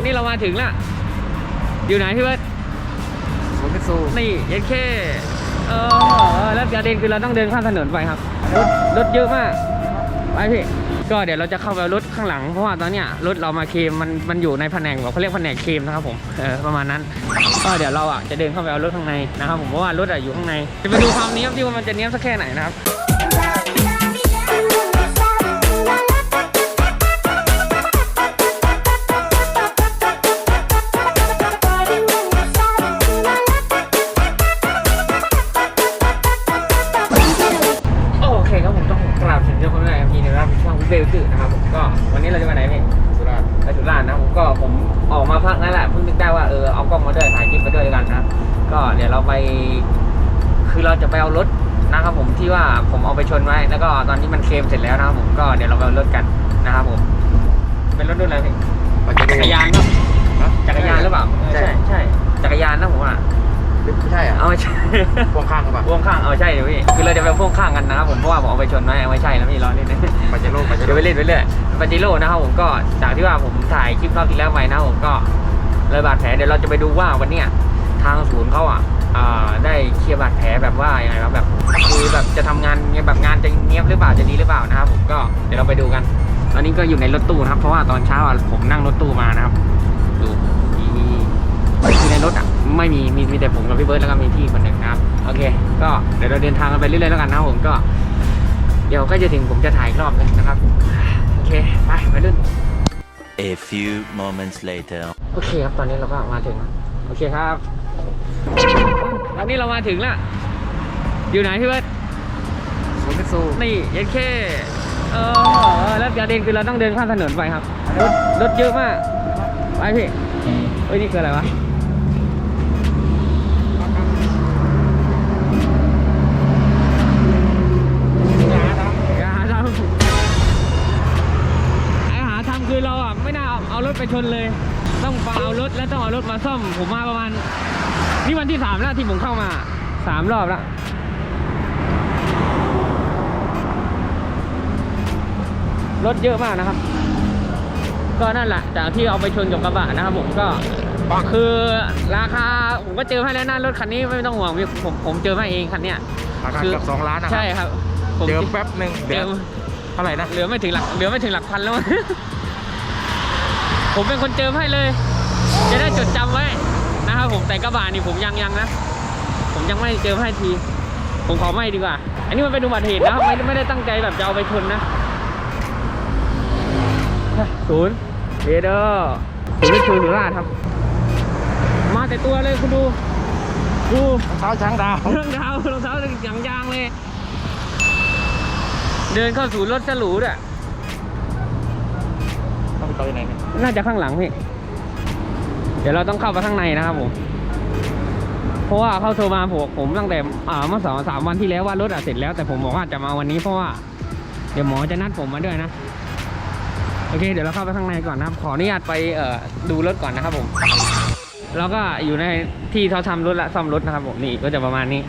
อันนี้เรามาถึงละ อยู่ไหนพี่เบิร์ดผมเป็นซูนี่เอ็นเคเออแล้วประเด็นคือเราต้องเดินข้ามถนนไปครับ รถรถเยอะมาก ไปพี่ ก็เดี๋ยวเราจะเข้าไปเอารถข้างหลัง เพราะว่าตอนเนี้ยรถเรามาเคลมมันมันอยู่ในแผนกแบบเขาเรียกแผนกเคลมนะครับผม เออประมาณนั้น ก็เดี๋ยวเราอะจะเดินเข้าไปเอารถข้างในนะครับผมเพราะว่ารถอะอยู่ข้างใน จะไปดูความเนี้ยบที่ว่ามันจะเนี้ยบสักแค่ไหนนะครับ ไป คือเราจะไปเอารถนะครับผมที่ว่าผมเอาไปชนไว้ แล้วก็ตอนนี้มันเคลมเสร็จแล้วนะครับผมก็เดี๋ยวเราไปเอารถกันนะครับผม เป็นรถรุ่นอะไรพี่ปัจจุจับักรยานครับฮะจักรยานหรือเปล่าใช่ใช่จักรยานนะผมอะไม่ใช่อะเอาไม่ใช่ พ่วงข้างครับพ่วงข้างเอาใช่เดี๋ยวพี่คือเราจะไปพ่วงข้างกันนะครับผมเพราะว่าผมเอาไปชนไว้เอาไม่ใช่แล้วพี่รอนิดนึงปัจจุบันปัจจุเดี๋ยวบัไปนเล่นไปเรื่อยปาจิโร่นะครับผมก็จากที่ว่าผมถ่ายคลิปรอบที่แล้วไปนะครับผมก็เลยบาดแผลเดี๋ยวเราจะไปดูว่าวันเนี้ยทางศูนย์เขาอะอ่า ได้เคลียร์บาดแผลแบบว่ายังไงครับแบบคือแบบจะทำงานเงี้ยแบบงานจะเงียบหรือเปล่าจะดีหรือเปล่านะครับผมก็เดี๋ยวเราไปดูกัน ตอนนี้ก็อยู่ในรถตู้นะครับ เพราะว่าตอนเช้าอะผมนั่งรถตู้มานะครับดูมีคือในรถอะไม่มีมีมีแต่ผมกับพี่เบิร์ดแล้วก็มีพี่คนหนึ่งนะครับโอเค ก็เดี๋ยวเราเดินทางกันไปเรื่อยๆแล้วกันนะครับผมก็เดี๋ยวก็จะถึงผมจะถ่ายอีกรอบนึงนะครับโอเคไปไปเรื่อย A few moments later. โอเคครับตอนนี้เราก็มาถึงแล้วโอเคครับต อนนี้เรามาถึงแล้วอยู่ไหนพี่เบิร์ดผมเป็นซูนี่เอ็นเคเออแล้วประเด็นคือเราต้องเดินข้ามถนนไปครับรถรถเยอะมากไปพี่เฮ้ยนี่คืออะไรวะอย่าหาทำไอหาทำคือเราอะไม่น่าเอาเอารถไปชนเลย ต้องมาเอารถแล้วต้องเอารถมาซ่อมผมมาประมาณ นี่วันที่สามแล้วที่ผมเข้ามาสามรอบแล้วรถเยอะมากนะครับ ก็นั่นแหละจากที่เอาไปชนกับกระบะนะครับผมก็คือราคาผมก็เจอให้แล้วนะรถคันนี้ไม่ต้องห่วงพี่ผมผมเจอให้เองคันเนี้ยราคาคือเกือบสองล้านนะครัใช่ครับผมเจอแป๊บหนึ่งเจเดี๋ยวอเท่าไหร่นะเหลือไม่ถึงหลักเหลือไม่ถึงหลักพันแล้ว ผมเป็นคนเจิมให้เลย จะได้จดจำไว้ นะครับผมแต่กระบะนี่ผมยังยังนะ ผมยังไม่ได้เจิมให้ที ผมขอไม่ดีกว่า อันนี้มันเป็นอุบัติเหตุนะครับไม่ไม่ได้ตั้งใจแบบจะเอาไปชนนะศูนย์เดเดอร์ศูนย์ไม่คือหรือราชครับ มาแต่ตัวเลยคุณดูดูเท้าช้างดาวรองเท้ารองเท้าอย่างยางเลย เดินเข้าสู่รถสลูด้วยต้องไปต่อยังไงเนี่ยน่าจะข้างหลังพี่ เดี๋ยวเราต้องเข้าไปข้างในนะครับผม เพราะว่าเขาโทรมาผมผมตั้งแต่เมื่อสองสามวันที่แล้วว่ารถอะเสร็จแล้วแต่ผมบอกว่าจะมาวันนี้เพราะว่า เดี๋ยวหมอจะนัดผมมาด้วยนะ โอเค เดี๋ยวเราเข้าไปข้างในก่อนนะครับ ขออนุญาตไปเอ่อดูรถก่อนนะครับผม แล้วก็อยู่ในที่เขาทำรถและซ่อมรถนะครับผมนี่ก็จะประมาณนี้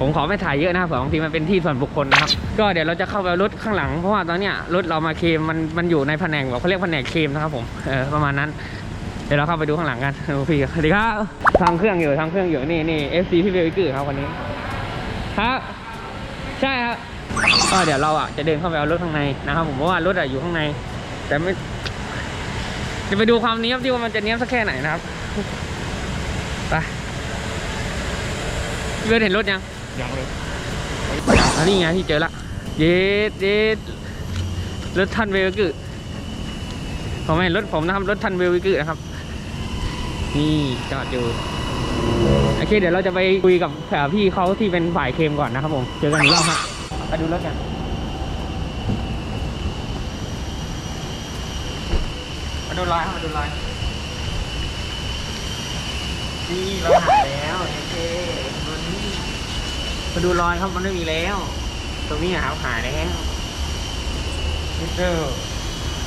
ผมขอไม่ถ่ายเยอะนะครับบางทีมันเป็นที่ส่วนบุคคลนะครับ ก็เดี๋ยวเราจะเข้าไปรถข้างหลังเพราะว่าตอนเนี้ยรถเรามาเคมมันมันอยู่ในแผนกแบบเขาเรียกแผนกเคมนะครับผมเออประมาณนั้น เดี๋ยวเราเข้าไปดูข้างหลังกันดูพี่สวัสดีครับทำเครื่องอยู่ทำเครื่องอยู่นี่นี่ FC พี่เบลกือครับวันนี้ครับใช่ครับก็เดี๋ยวเราอะจะเดินเข้าไปเอารถข้างในนะครับผมเพราะว่ารถอะอยู่ข้างใน แต่ไม่จะไปดูความเนี้ยบที่ว่ามันจะเนี้ยบสักแค่ไหนนะครับไปพี่เบิร์ดเห็นรถยังยังเลยอันนี้ไงที่เจอละเย็ดเย็ดรถทันเวลกึผมไม่เห็นรถผมนะครับรถทันเวลกึนะครับ นี่จอดอยู่โอเคเดี๋ยวเราจะไปคุยกับพี่เขาที่เป็นฝ่ายเคมก่อนนะครับผมเจอกันอีกรอบครับมาดูรถกันมาดูรอยครับมาดูรอยนี่เราหายแล้วโอเคตันี้มาดูรอยครับมันไม่มีแล้ว ตรงนี้หาหายแล้วมิเตอร์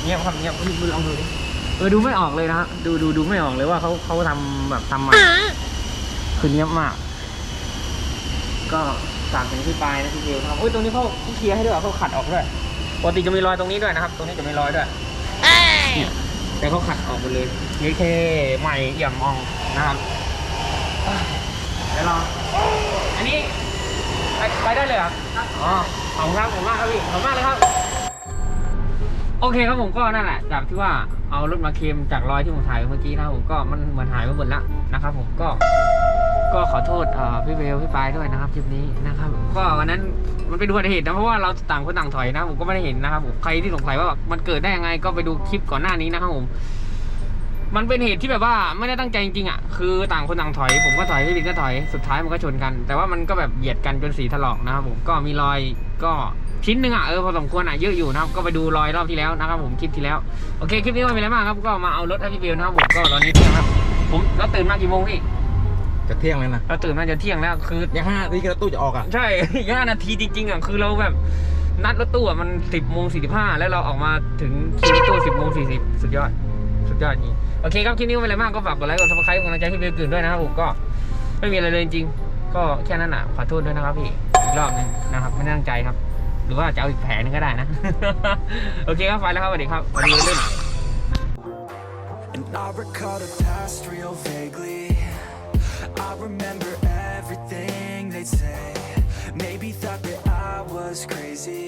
เงียบครับเงียบมึงลองดูดิ เออดูไม่ออกเลยนะดูดูดูไม่ออกเลยว่าเขาเขาทำแบบทำมาคือเนี้ยมาก ก็ฝากถึงพี่ปายนะพี่เบลนะครับโอ้ยตรงนี้เขาเขาเคลียร์ให้ด้วยเขาขัดออกด้วยปกติจะมีรอยตรงนี้ด้วยนะครับ ตรงนี้จะมีรอยด้วยเนี่ยแต่เขาขัดออกหมดเลยนี่แค่ใหม่เอี่ยมอ่องนะครับอะเดี๋ยวรออันนี้ไปได้เลยครับอ๋อขอบคุณครับขอบคุณมากครับพี่ขอบคุณมากเลยครับ โอเคครับผมก็นั่นแหละจากที่ว่าเอารถมาเคลมจากรอยที่ผมถ่ายเมื่อกี้นะครับผมก็มันเหมือนหายไปหมดแล้วนะครับ ผมก็ ก็ขอโทษพี่เบลพี่ปายด้วยนะครับคลิปนี้นะครับ ก็วันนั้นมันเป็นอุบัติเหตุนะเพราะว่าเราต่างคนต่างถอยนะผมก็ไม่ได้เห็นนะครับผมใครที่สงสัยว่ามันเกิดได้ยังไงก็ไปดูคลิปก่อนหน้านี้นะครับผมมันเป็นเหตุที่แบบว่าไม่ได้ตั้งใจจริงๆอะคือต่างคนต่างถอย ผมก็ถอยพี่บินก็ถอยสุดท้ายมันก็ชนกัน แต่ว่ามันก็แบบเบียดกันจนสีถลอกนะครับผมก็มีรอยก็ ชิ้นหนึ่งอะเออพอสมควรอะเยอะอยู่นะครับก็ไปดูรอยรอบที่แล้วนะครับผมคลิปที่แล้วโอเคคลิปนี้ก็ไม่มีอะไรมากครับก็มาเอารถให้พี่เบลนะครับผมก็ตอนนี้เที่ยงครับผมแล้วตื่นมากี่โมงพี่จะเที่ยงเลยนะเราตื่นมาจะเที่ยงแล้วคือยังห้านาทีก็รถตู้จะออกอะใช่อีกห้านาทีจริงๆอะคือเราแบบนัดรถตู้อะมันสิบโมงสี่สิบห้าแล้วเราออกมาถึงคิวรถตู้สิบโมงสี่สิบสุดยอดสุดยอดจริงโอเคครับคลิปนี้ไม่เป็นไรมากก็ฝากกดไลค์กดซับสไครต์กดกำลังใจให้เบลกืนด้วยนะครับผมก็ไม่มีอะไรเลยจริงๆก็แค่นั้นอะขอโทษด้วยนะครับพี่อีกรอบหนึงนะครับไม่ได้ตั้งใจครับ หรือว่าจะเอาอีกแผลนึงก็ได้นะ โอเคครับไปแล้วครับสวัสดีครับสวัสดีวัยรุ่น And I recall the past real vaguely. I remember everything they'd say. Maybe thought that I was crazy.